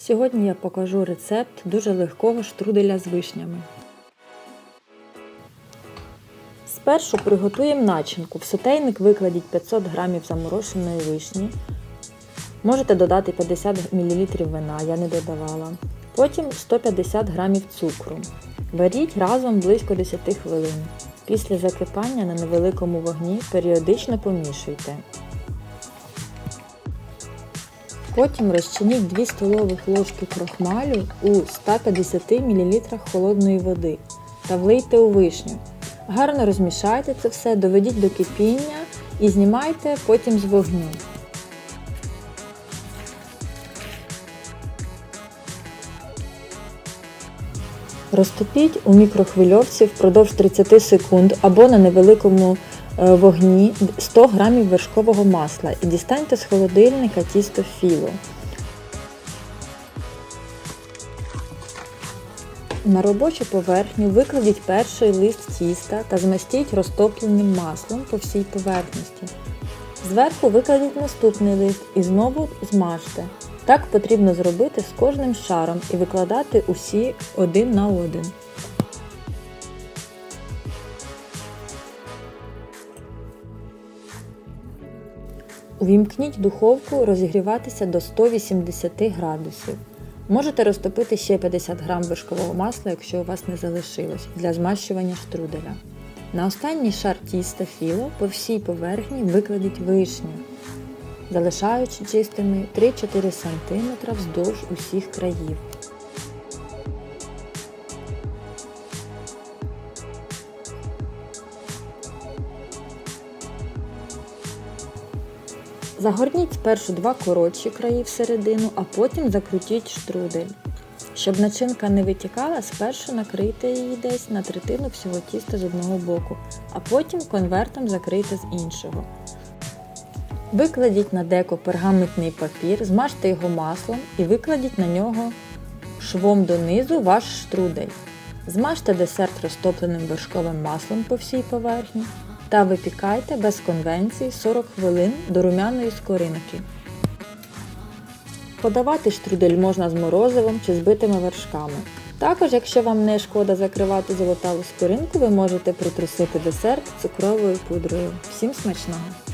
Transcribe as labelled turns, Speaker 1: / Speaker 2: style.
Speaker 1: Сьогодні я покажу рецепт дуже легкого штруделя з вишнями. Спершу приготуємо начинку. В сотейник викладіть 500 г замороженої вишні. Можете додати 50 мл вина, я не додавала. Потім 150 г цукру. Варіть разом близько 10 хвилин. Після закипання на невеликому вогні періодично помішуйте. Потім розчиніть 2 столових ложки крохмалю у 150 мл холодної води та влийте у вишню. Гарно розмішайте це все, доведіть до кипіння і знімайте потім з вогню. Розтопіть у мікрохвильовці впродовж 30 секунд або на невеликому вогні 100 г вершкового масла і дістаньте з холодильника тісто філо. На робочу поверхню викладіть перший лист тіста та змастіть розтопленим маслом по всій поверхності. Зверху викладіть наступний лист і знову змажте. Так потрібно зробити з кожним шаром і викладати усі один на один. Увімкніть духовку розігріватися до 180 градусів. Можете розтопити ще 50 г вершкового масла, якщо у вас не залишилось, для змащування штруделя. На останній шар тіста філо по всій поверхні викладіть вишню, залишаючи чистими 3-4 см вздовж усіх країв. Загорніть спершу два коротші краї всередину, а потім закрутіть штрудель. Щоб начинка не витікала, спершу накрийте її десь на третину всього тіста з одного боку, а потім конвертом закрийте з іншого. Викладіть на деко пергаментний папір, змажте його маслом і викладіть на нього швом донизу ваш штрудель. Змажте десерт розтопленим вершковим маслом по всій поверхні та випікайте без конвенції 40 хвилин до румяної скоринки. Подавати штрудель можна з морозивом чи збитими вершками. Також, якщо вам не шкода закривати золотаву скоринку, ви можете притрусити десерт цукровою пудрою. Всім смачного!